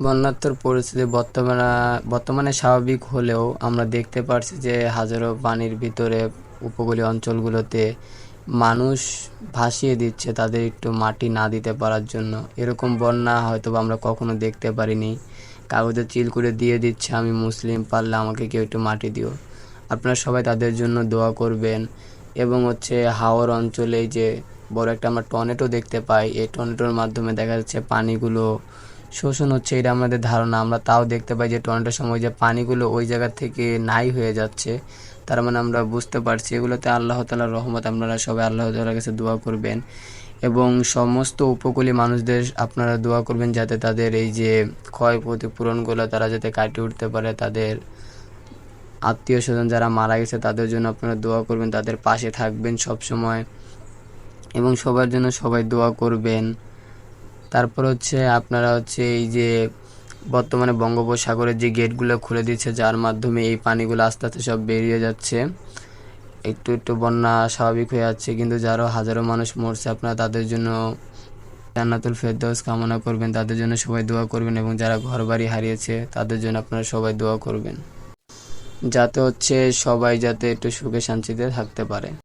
বন্যাত্মর পরিস্থিতি বর্তমানে বর্তমানে স্বাভাবিক হলেও আমরা দেখতে পারছি যে হাজারো পানির ভিতরে উপকূলীয় অঞ্চলগুলোতে মানুষ ভাসিয়ে দিচ্ছে তাদের একটু মাটি না দিতে পারার জন্য। এরকম বন্যা হয়তো আমরা কখনো দেখতে পারিনি। কাগজে চিল করে দিয়ে দিচ্ছে, আমি মুসলিম, পারলে আমাকে কেউ একটু মাটি দিও। আপনারা সবাই তাদের জন্য দোয়া করবেন। এবং হচ্ছে হাওর অঞ্চলে যে বড় একটা আমরা টর্নেটো দেখতে পাই, এই টনেটোর মাধ্যমে দেখা যাচ্ছে পানিগুলো শোষণ হচ্ছে, এটা আমাদের ধারণা। আমরা তাও দেখতে পাই যে টর্নেটোর সময় যে পানিগুলো ওই জায়গা থেকে নাই হয়ে যাচ্ছে, তার মানে আমরা বুঝতে পারছি। এগুলোতে আল্লাহ তালার রহমত, আপনারা সবাই আল্লাহ তালার কাছে দোয়া করবেন। এবং সমস্ত উপকূলীয় মানুষদের আপনারা দোয়া করবেন যাতে তাদের এই যে ক্ষয়ক্ষতি পূরণগুলো তারা যাতে কাটিয়ে উঠতে পারে, তাদের আত্মীয় স্বজন যারা মারা গেছে তাদের জন্য আপনারা দোয়া করবেন, তাদের পাশে থাকবেন সব সময় এবং সবার জন্য সবাই দোয়া করবেন। তারপর হচ্ছে আপনারা হচ্ছে এই যে বর্তমানে বঙ্গোপসাগরের যে গেটগুলো খুলে দিচ্ছে যার মাধ্যমে এই পানিগুলো আস্তে আস্তে সব বেরিয়ে যাচ্ছে। একটু একটু বন্যা স্বাভাবিক হয়ে যাচ্ছে, কিন্তু যারা হাজারো মানুষ মরছে, আপনারা তাদের জন্য জান্নাতুল ফেরদৌস কামনা করবেন, তাদের জন্য সবাই দোয়া করবেন এবং যারা ঘর বাড়ি হারিয়েছে, তাদের জন্য আপনারা সবাই দোয়া করবেন। যাতে হচ্ছে সবাই যাতে একটু সুখে শান্তিতে থাকতে পারে।